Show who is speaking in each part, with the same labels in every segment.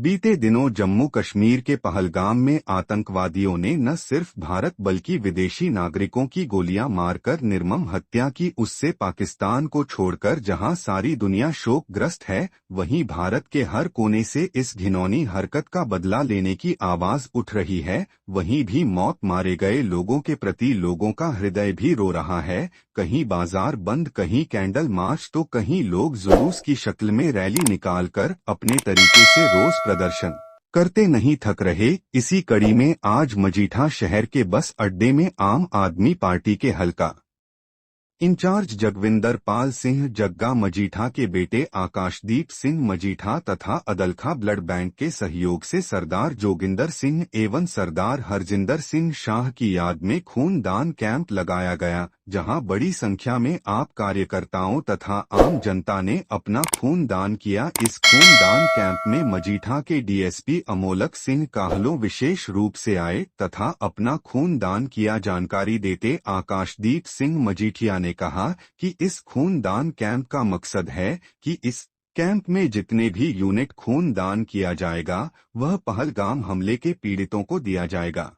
Speaker 1: बीते दिनों जम्मू कश्मीर के पहलगाम में आतंकवादियों ने न सिर्फ़ भारत बल्कि विदेशी नागरिकों की गोलियाँ मारकर निर्मम हत्या की, उससे पाकिस्तान को छोड़कर जहाँ सारी दुनिया शोकग्रस्त है, वहीं भारत के हर कोने से इस घिनौनी हरकत का बदला लेने की आवाज़ उठ रही है। वहीं भी मौत मारे गए लोगों के प्रति लोगों का हृदय भी रो रहा है। कहीं बाज़ार बंद, कहीं कैंडल मार्च तो कहीं लोग जुलूस की शक्ल में रैली निकालकर अपने तरीके से रोज प्रदर्शन। करते नहीं थक रहे, इसी कड़ी में आज मजीठा शहर के बस अड्डे में आम आदमी पार्टी के हल्का इंचार्ज जगविंदर पाल सिंह, जग्गा मजीठा के बेटे आकाशदीप सिंह मजीठा तथा अदलखा ब्लड बैंक के सहयोग से सरदार जोगिंदर सिंह एवं सरदार हरजिंदर सिंह शाह की याद में खूनदान कैंप लगाया गया, जहाँ बड़ी संख्या में आप कार्यकर्ताओं तथा आम जनता ने अपना खून दान किया। इस खूनदान कैंप में मजीठा के डीएसपी अमोलक सिंह काहलो विशेष रूप से आए तथा अपना खून दान किया। जानकारी देते आकाशदीप सिंह मजीठिया ने कहा कि इस खून दान कैंप का मकसद है कि इस कैंप में जितने भी यूनिट खून दान किया जाएगा, वह पहलगाम हमले के पीड़ितों को दिया जाएगा।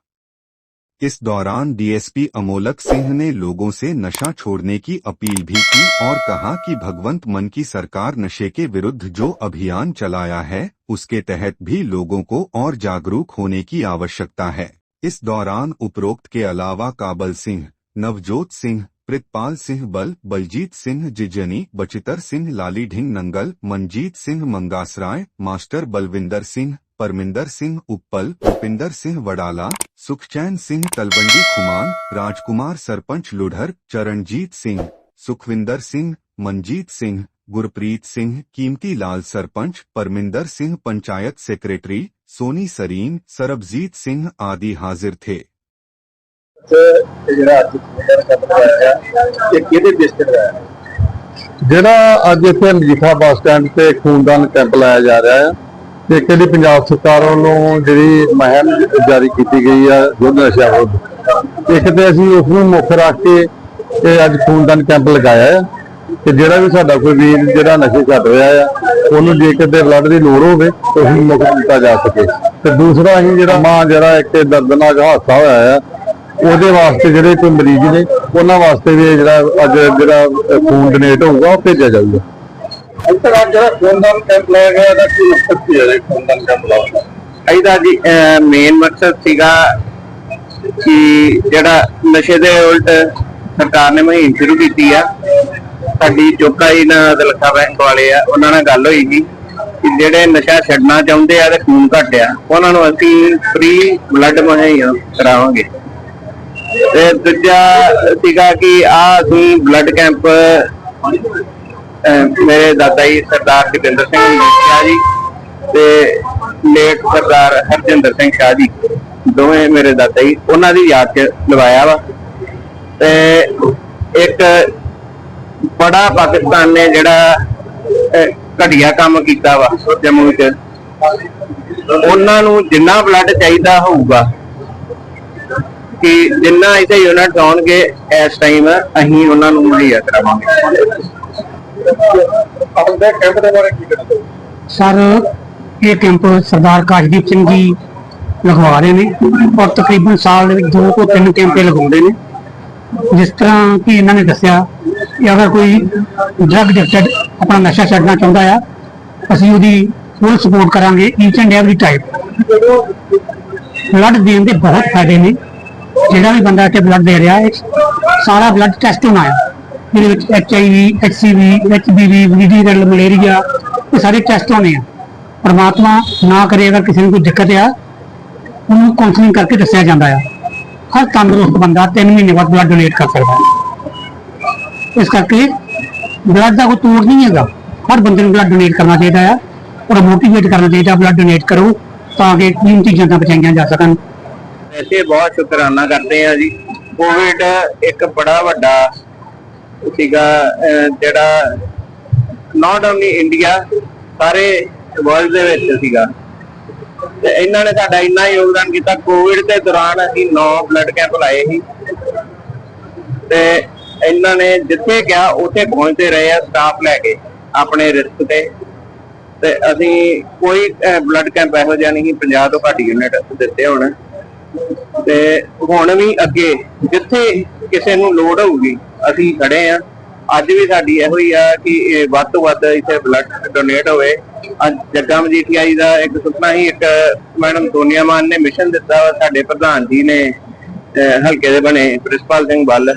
Speaker 1: इस दौरान डीएसपी अमोलक सिंह ने लोगों से नशा छोड़ने की अपील भी की और कहा कि भगवंत मन की सरकार नशे के विरुद्ध जो अभियान चलाया है, उसके तहत भी लोगों को और जागरूक होने की आवश्यकता है। इस दौरान उपरोक्त के अलावा काबल सिंह, नवजोत सिंह प्रितपाल सिंह बल, बलजीत सिंह जिजनी, बचितर सिंह लाली ढिंग नंगल, मनजीत सिंह मंगासराय, मास्टर बलविंदर सिंह, परमिंदर सिंह उप्पल भूपिंदर सिंह वडाला, सुखचैन सिंह तलवंडी खुमान, राजकुमार सरपंच लुढ़र, चरणजीत सिंह, सुखविंदर सिंह, मनजीत सिंह, गुरप्रीत सिंह, कीमती लाल सरपंच, परमिंदर सिंह, पंचायत सेक्रेटरी, सोनी सरीन, सरबजीत सिंह आदि हाजिर थे।
Speaker 2: ਜਿਹੜਾ ਅੱਜ ਖੇਡਰ ਹੋਇਆ ਇਹ ਕਿਹਦੇ ਡਿਸਟ੍ਰਿਕਟ ਦਾ ਹੈ
Speaker 3: ਜਿਹੜਾ ਅੱਜ ਇੱਥੇ ਮਜੀਠਾ ਬੱਸ ਸਟੈਂਡ ਤੇ ਖੂਨਦਾਨ ਕੈਂਪ ਲਾਇਆ ਜਾ ਰਿਹਾ ਹੈ ਤੇ ਕਿਹੜੀ ਪੰਜਾਬ ਸਰਕਾਰ ਵੱਲੋਂ ਜਿਹੜੀ ਮੁਹਿੰਮ ਜਾਰੀ ਕੀਤੀ ਗਈ ਆ ਯੁੱਧ ਨਸ਼ਾ ਵਿਰੁੱਧ। ਇੱਕ ਤੇ ਅਸੀਂ ਉਸ ਨੂੰ ਮੁੱਖ ਰੱਖ ਕੇ ਇਹ ਅੱਜ ਖੂਨਦਾਨ ਕੈਂਪ ਲਗਾਇਆ ਹੈ ਤੇ ਜਿਹੜਾ ਵੀ ਸਾਡਾ ਕੋਈ ਵੀਰ ਜਿਹੜਾ ਨਸ਼ੇ ਛੱਡ ਰਿਹਾ ਆ, ਉਹਨੂੰ ਜੇ ਕਿਤੇ ਬਲੱਡ ਦੀ ਲੋੜ ਹੋਵੇ ਤਾਂ ਅਸੀਂ ਮੁੱਖ ਦਿੱਤਾ ਜਾ ਸਕੇ। ਤੇ ਦੂਸਰਾ ਅਸੀਂ ਜਿਹੜਾ ਮਾਂ ਜਿਹੜਾ ਇੱਕ ਦਰਦਨਾਕ ਹਾਦਸਾ ਹੋਇਆ ਆ ਉਹਦੇ ਵਾਸਤੇ ਜਿਹੜੇ ਕੋਈ ਮਰੀਜ਼ ਨੇ ਉਹਨਾਂ ਵਾਸਤੇ ਵੀ ਜਿਹੜਾ ਅੱਜ ਜਿਹੜਾ ਖੂਨ ਡੋਨੇਟ ਹੋਊਗਾ ਉਹ ਭੇਜਿਆ ਜਾਊਗਾ।
Speaker 2: ਅੱਜ ਤੱਕ ਅੱਜ ਜਿਹੜਾ ਖੂਨਦਾਨ ਕੈਂਪ ਲਾਇਆ ਗਿਆ ਇਹਦਾ ਕੀ ਮਕਸਦ ਸੀ ਇਹ ਖੂਨਦਾਨ ਕੈਂਪ ਲਾਉਣ ਦਾ?
Speaker 4: ਇਹਦਾ ਜੀ ਮੇਨ ਮਕਸਦ ਸੀਗਾ ਕਿ ਜਿਹੜਾ ਨਸ਼ੇ ਦੇ ਉਲਟ ਸਰਕਾਰ ਨੇ ਮੁਹਿੰਮ ਸ਼ੁਰੂ ਕੀਤੀ ਆ। ਸਾਡੀ ਚੋਕਾਈ ਨਾਲ ਦਲਖਾ ਬੈਂਕ ਵਾਲੇ ਆ ਉਹਨਾਂ ਨਾਲ ਗੱਲ ਹੋਈ ਸੀ ਕਿ ਜਿਹੜੇ ਨਸ਼ਾ ਛੱਡਣਾ ਚਾਹੁੰਦੇ ਆ ਤੇ ਖੂਨ ਘੱਟ ਆ ਉਹਨਾਂ ਨੂੰ ਅਸੀਂ ਫ੍ਰੀ ਬਲੱਡ ਮੁਹੱਈਆ ਕਰਾਵਾਂਗੇ। ਤੇ ਦੂਜਾ ਸੀਗਾ ਕਿ ਆ ਅਸੀਂ ਬਲੱਡ ਕੈਂਪ ਮੇਰੇ ਦਾਦਾ ਜੀ ਸਰਦਾਰ ਜਗਿੰਦਰ ਸਿੰਘ ਸ਼ਾਹ ਜੀ ਤੇ ਲੇਟ ਸਰਦਾਰ ਹਰਜਿੰਦਰ ਸਿੰਘ ਸ਼ਾਹ ਜੀ ਦੋਵੇਂ ਮੇਰੇ ਦਾਦਾ ਜੀ ਉਹਨਾਂ ਦੀ ਯਾਦ 'ਚ ਲਵਾਇਆ ਵਾ। ਤੇ ਇੱਕ ਬੜਾ ਪਾਕਿਸਤਾਨ ਨੇ ਜਿਹੜਾ ਅਹ, ਘਟੀਆ ਕੰਮ ਕੀਤਾ ਵਾ ਜੰਮੂ 'ਚ। ਉਹਨਾਂ ਨੂੰ ਜਿੰਨਾ ਬਲੱਡ ਚਾਹੀਦਾ ਹੋਊਗਾ ਕਿ ਜਿੰਨਾ ਇੱਥੇ ਯੂਨਿਟ ਆਉਣਗੇ ਇਸ ਟਾਈਮ ਅਸੀਂ ਉਹਨਾਂ ਨੂੰ ਮੁਹੱਈਆ ਕਰਾਵਾਂਗੇ।
Speaker 2: ਆਪਦੇ ਕੈਂਪ ਦੇ ਬਾਰੇ ਕੀ ਕਹਿਣਾ
Speaker 5: ਸਰ ਇਹ ਕੈਂਪ ਸਰਦਾਰ ਕਾਸ਼ਦੀਪ ਸਿੰਘ ਜੀ ਲਗਵਾ ਰਹੇ ਨੇ ਔਰ ਤਕਰੀਬਨ ਸਾਲ ਦੇ ਵਿੱਚ ਦੋ ਤੋਂ ਤਿੰਨ ਕੈਂਪੇ ਲਗਾਉਂਦੇ ਨੇ। ਜਿਸ ਤਰ੍ਹਾਂ ਕਿ ਇਹਨਾਂ ਨੇ ਦੱਸਿਆ ਕਿ ਅਗਰ ਕੋਈ ਡਰਗ ਐਡਿਕਟਡ ਆਪਣਾ ਨਸ਼ਾ ਛੱਡਣਾ ਚਾਹੁੰਦਾ ਆ ਅਸੀਂ ਉਹਦੀ ਫੁੱਲ ਸਪੋਰਟ ਕਰਾਂਗੇ each and every type blood ਦੇਣ ਦੇ ਬਹੁਤ ਫਾਇਦੇ ਨੇ। ਜਿਹੜਾ ਵੀ ਬੰਦਾ ਇੱਥੇ ਬਲੱਡ ਦੇ ਰਿਹਾ ਹੈ ਸਾਰਾ ਬਲੱਡ ਟੈਸਟ ਹੋਣਾ ਹੈ ਜਿਹਦੇ ਵਿੱਚ H I V H C V H B V VDRL malaria ਇਹ ਸਾਰੇ ਟੈਸਟ ਹੋਣੇ ਆ ਪਰਮਾਤਮਾ ਨਾ ਕਰੇ ਅਗਰ ਕਿਸੇ ਨੂੰ ਕੋਈ ਦਿੱਕਤ ਆ ਉਹਨੂੰ ਕਾਉਂਸਲਿੰਗ ਕਰਕੇ ਦੱਸਿਆ ਜਾਂਦਾ ਆ ਹਰ ਤੰਦਰੁਸਤ ਬੰਦਾ 3 ਮਹੀਨੇ ਬਾਅਦ ਬਲੱਡ ਡੋਨੇਟ ਕਰ ਸਕਦਾ ਹੈ ਇਸ ਕਰਕੇ ਬਲੱਡ ਦਾ ਕੋਈ ਤੋੜ ਨਹੀਂ ਹੈਗਾ ਹਰ ਬੰਦੇ ਨੂੰ ਬਲੱਡ ਡੋਨੇਟ ਕਰਨਾ ਚਾਹੀਦਾ ਆ ਔਰ ਮੋਟੀਵੇਟ ਕਰਨਾ ਚਾਹੀਦਾ ਬਲੱਡ ਡੋਨੇਟ ਕਰੋ ਤਾਂ ਕਿ ਕੀਮਤੀ ਚੀਜ਼ਾਂ ਬਚਾਈਆਂ ਜਾ ਸਕਣ
Speaker 4: ਵੈਸੇ ਬਹੁਤ ਸ਼ੁਕਰਾਨਾ ਕਰਦੇ ਆ ਜੀ। ਕੋਵਿਡ ਇੱਕ ਬੜਾ ਵੱਡਾ ਸੀਗਾ ਜਿਹੜਾ ਨਾਟ ਓਨਲੀ ਇੰਡੀਆ ਸਾਰੇ ਵਰਲਡ ਦੇ ਵਿੱਚ ਸੀਗਾ। ਤੇ ਇਹਨਾਂ ਨੇ ਸਾਡਾ ਇੰਨਾ ਯੋਗਦਾਨ ਕੀਤਾ ਕੋਵਿਡ ਦੇ ਦੌਰਾਨ ਅਸੀਂ 9 ਬਲੱਡ ਕੈਂਪ ਲਾਏ ਸੀ। ਤੇ ਇਹਨਾਂ ਨੇ ਜਿੱਥੇ ਗਿਆ ਉੱਥੇ ਪਹੁੰਚਦੇ ਰਹੇ ਆ ਸਟਾਫ ਲੈ ਕੇ ਆਪਣੇ ਰਿਸਕ ਤੇ। ਤੇ ਅਸੀਂ ਕੋਈ ਬਲੱਡ ਕੈਂਪ ਇਹੋ ਜਿਹਾ ਨਹੀਂ 50 ਤੋਂ ਘੱਟ ਯੂਨਿਟ ਦਿੱਤੇ ਹੁਣ। ਤੇ ਹੁਣ ਵੀ ਅੱਗੇ, ਜਿੱਥੇ ਕਿਸੇ ਨੂੰ ਲੋੜ ਹੋਊਗੀ, ਅਸੀਂ ਖੜੇ ਆ। ਅੱਜ ਵੀ ਸਾਡੀ ਇਹੋ ਹੀ ਆ ਕਿ ਇਹ ਵੱਧ ਤੋਂ ਵੱਧ ਇੱਥੇ ਬਲੱਡ ਡੋਨੇਟ ਹੋਵੇ। ਅੱਜ ਜੱਗਾ ਮਜੀਠੀਆ ਜੀ ਦਾ ਇੱਕ ਸੁਪਨਾ ਹੀ ਇੱਕ ਮੈਡਮ ਸੋਨੀਆ ਮਾਨ ਨੇ ਮਿਸ਼ਨ ਦਿੱਤਾ, ਸਾਡੇ ਪ੍ਰਧਾਨ ਜੀ ਨੇ ਹਲਕੇ ਦੇ ਬਣੇ ਪ੍ਰਿੰਸੀਪਲ ਸਿੰਘ ਬੱਲ